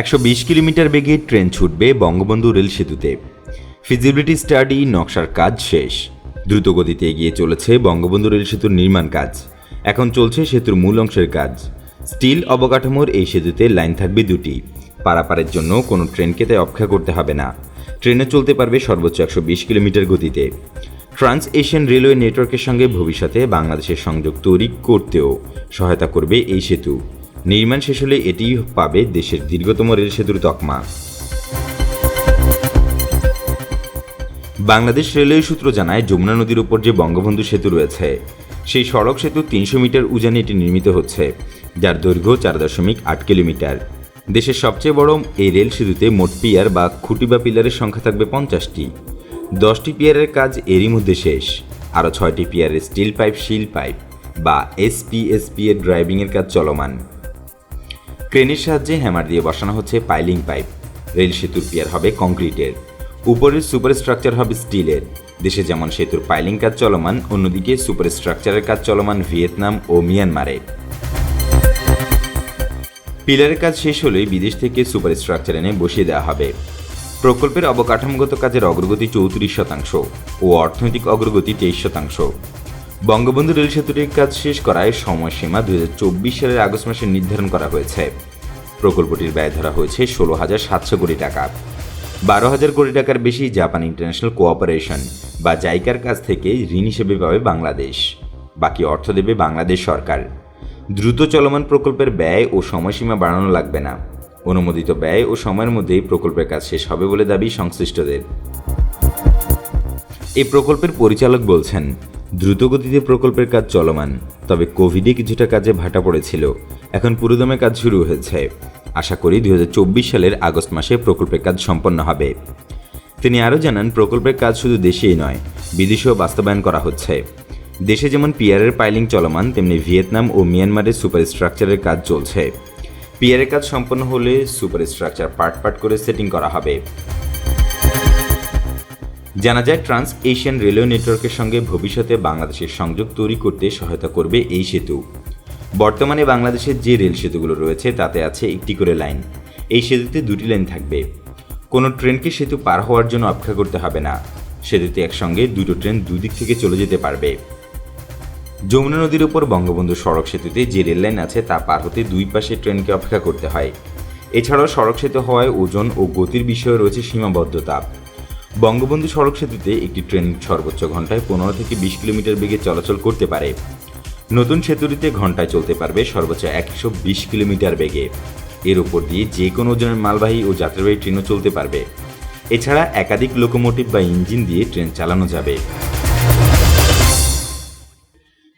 একশো বিশ কিলোমিটার বেগে ট্রেন ছুটবে বঙ্গবন্ধু রেল সেতুতে। ফিজিবিলিটি স্টাডি নকশার কাজ শেষ। দ্রুতগতিতে এগিয়ে চলেছে বঙ্গবন্ধু রেল সেতুর নির্মাণ কাজ। এখন চলছে সেতুর মূল অংশের কাজ। স্টিল অবকাঠামোর এই সেতুতে লাইন থাকবে দুটি। পারাপারের জন্য কোনো ট্রেনকে তাই অপেক্ষা করতে হবে না। ট্রেনে চলতে পারবে সর্বোচ্চ একশো বিশ কিলোমিটার গতিতে। ট্রান্স এশিয়ান রেলওয়ে নেটওয়ার্কের সঙ্গে ভবিষ্যতে বাংলাদেশের সংযোগ তৈরি করতেও সহায়তা করবে এই সেতু। নির্মাণ শেষ হলে এটি পাবে দেশের দীর্ঘতম রেল সেতুর তকমা। বাংলাদেশ রেলওয়ে সূত্র জানায়, যমুনা নদীর উপর যে বঙ্গবন্ধু সেতু রয়েছে, সেই সড়ক সেতু তিনশো মিটার উজানে এটি নির্মিত হচ্ছে, যার দৈর্ঘ্য চার দশমিক আট কিলোমিটার। দেশের সবচেয়ে বড় এই রেল সেতুতে মোট পিয়ার বা খুঁটি বা পিলারের সংখ্যা থাকবে পঞ্চাশটি। দশটি পিয়ারের কাজ এরই মধ্যে শেষ। আরও ছয়টি পিয়ারের স্টিল পাইপ, শিল পাইপ বা এসপিএসপি এর ড্রাইভিংয়ের কাজ চলমান। ক্রেনের সাহায্যে হ্যামার দিয়ে বসানো হচ্ছে পাইলিং পাইপ। রেল সেতুর পিয়ার হবে কংক্রিটের। উপরের সুপার স্ট্রাকচার হবে স্টিলের। দেশে যেমন সেতুর পাইলিং কাজ চলমান, অন্যদিকে সুপার স্ট্রাকচারের কাজ চলমান ভিয়েতনাম ও মিয়ানমারে। পিলারের কাজ শেষ হলেই বিদেশ থেকে সুপার স্ট্রাকচার এনে বসিয়ে দেওয়া হবে। প্রকল্পের অবকাঠামোগত কাজের অগ্রগতি চৌত্রিশ শতাংশ ও অর্থনৈতিক অগ্রগতি তেইশ শতাংশ। বঙ্গবন্ধু রেল সেতুটির কাজ শেষ করায় সময়সীমা দুই হাজার চব্বিশ সালের আগস্ট মাসে নির্ধারণ করা হয়েছে। প্রকল্পটির ব্যয় ধরা হয়েছে ষোলো হাজার সাতশো কোটি টাকা। বারো হাজার কোটি টাকার বেশি জাপান ইন্টারন্যাশনাল কোঅপারেশন বা জাইকার কাছ থেকে ঋণ হিসেবে পাবে বাংলাদেশ। বাকি অর্থ দেবে বাংলাদেশ সরকার। দ্রুত চলমান প্রকল্পের ব্যয় ও সময়সীমা বাড়ানো লাগবে না। অনুমোদিত ব্যয় ও সময়ের মধ্যেই প্রকল্পের কাজ শেষ হবে বলে দাবি সংশ্লিষ্টদের। এই প্রকল্পের পরিচালক বলছেন দ্রুতগতিতে প্রকল্পের কাজ চলমান, তবে কোভিডে কিছুটা কাজে ভাটা পড়েছিল। এখন পুরোদমে কাজ শুরু হয়েছে। আশা করি দু হাজার চব্বিশ সালের আগস্ট মাসে প্রকল্পের কাজ সম্পন্ন হবে। তিনি আরও জানান, প্রকল্পের কাজ শুধু দেশেই নয়, বিদেশেও বাস্তবায়ন করা হচ্ছে। দেশে যেমন পিয়ারের পাইলিং চলমান, তেমনি ভিয়েতনাম ও মিয়ানমারের সুপার স্ট্রাকচারের কাজ চলছে। পিয়ারের কাজ সম্পন্ন হলে সুপার স্ট্রাকচার পার্ট পার্ট করে সেটিং করা হবে। জানা যায়, ট্রান্স এশিয়ান রেলওয়ে নেটওয়ার্কের সঙ্গে ভবিষ্যতে বাংলাদেশের সংযোগ তৈরি করতে সহায়তা করবে এই সেতু। বর্তমানে বাংলাদেশের যে রেল সেতুগুলো রয়েছে, তাতে আছে একটি করে লাইন। এই সেতুতে দুটি লাইন থাকবে। কোনো ট্রেনকে সেতু পার হওয়ার জন্য অপেক্ষা করতে হবে না। সেতুতে একসঙ্গে দুটো ট্রেন দুদিক থেকে চলে যেতে পারবে। যমুনা নদীর উপর বঙ্গবন্ধু সড়ক সেতুতে যে রেল লাইন আছে, তা পার হতে দুই পাশে ট্রেনকে অপেক্ষা করতে হয়। এছাড়াও সড়ক সেতু হওয়ায় ওজন ও গতির বিষয়ে রয়েছে সীমাবদ্ধতা। বঙ্গবন্ধু সড়ক সেতুতে একটি ট্রেন সর্বোচ্চ ঘন্টায় পনেরো থেকে বিশ কিলোমিটার বেগে চলাচল করতে পারে। নতুন সেতুটিতে ঘন্টায় চলতে পারবে সর্বোচ্চ একশো বিশ কিলোমিটার বেগে। এর উপর দিয়ে যে কোনো ওজনের মালবাহী ও যাত্রীবাহী ট্রেনও চলতে পারবে। এছাড়া একাধিক লোকোমোটিভ বা ইঞ্জিন দিয়ে ট্রেন চালানো যাবে।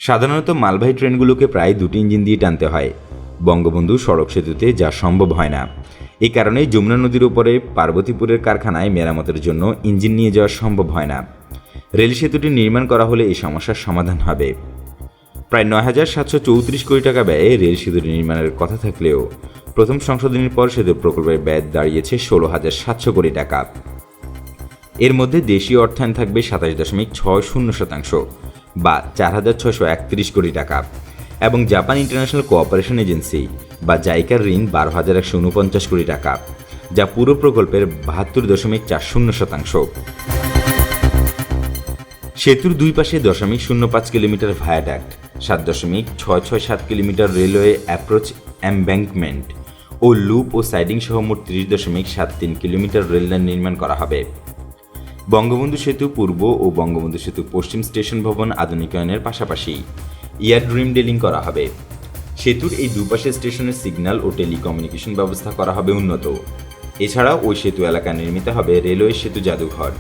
সাধারণত মালবাহী ট্রেনগুলোকে প্রায় দুটি ইঞ্জিন দিয়ে টানতে হয়। বঙ্গবন্ধু সড়ক সেতুতে যা সম্ভব হয় না। এই কারণেই যমুনা নদীর উপরে পার্বতীপুরের কারখানায় মেরামতের জন্য ইঞ্জিন নিয়ে যাওয়া সম্ভব হয় না। রেল সেতুটি নির্মাণ করা হলে এই সমস্যার সমাধান হবে। প্রায় নয় হাজার সাতশো চৌত্রিশ কোটি টাকা ব্যয়ে রেল সেতুটি নির্মাণের কথা থাকলেও প্রথম সংশোধনীর পর সেতু প্রকল্পের ব্যয় দাঁড়িয়েছে ষোলো হাজার সাতশো কোটি টাকা। এর মধ্যে দেশীয় অর্থায়ন থাকবে সাতাশ দশমিক ছয় শূন্য শতাংশ বা চার হাজার ছয়শো একত্রিশ কোটি টাকা। এবং জাপান ইন্টারন্যাশনাল কোঅপারেশন এজেন্সি বা জাইকার ঋণ বারো হাজার একশো উনপঞ্চাশ কোটি টাকা, যা পুরো প্রকল্পের বাহাত্তর দশমিক চার শূন্য শতাংশ। সেতুর দুই পাশে দশমিক শূন্য পাঁচ কিলোমিটার ভায়াডাক্ট, সাত দশমিক ছয় ছয় সাত কিলোমিটার রেলওয়ে অ্যাপ্রোচ এমব্যাঙ্কমেন্ট ও লুপ ও সাইডিং সহ মোট তিরিশ দশমিক সাত তিন কিলোমিটার রেললাইন নির্মাণ করা হবে। বঙ্গবন্ধু সেতু পূর্ব ও বঙ্গবন্ধু সেতু পশ্চিম স্টেশন ভবন আধুনিকায়নের পাশাপাশি। এয়ার ড্রিম ডেলিং করা হবে। সেতুর এই দুপাশে স্টেশনের সিগন্যাল ও টেলিকমিউনিকেশন ব্যবস্থা করা হবে উন্নত। এছাড়াও ওই সেতু এলাকা নির্মিত হবে রেলওয়ে সেতু জাদুঘর।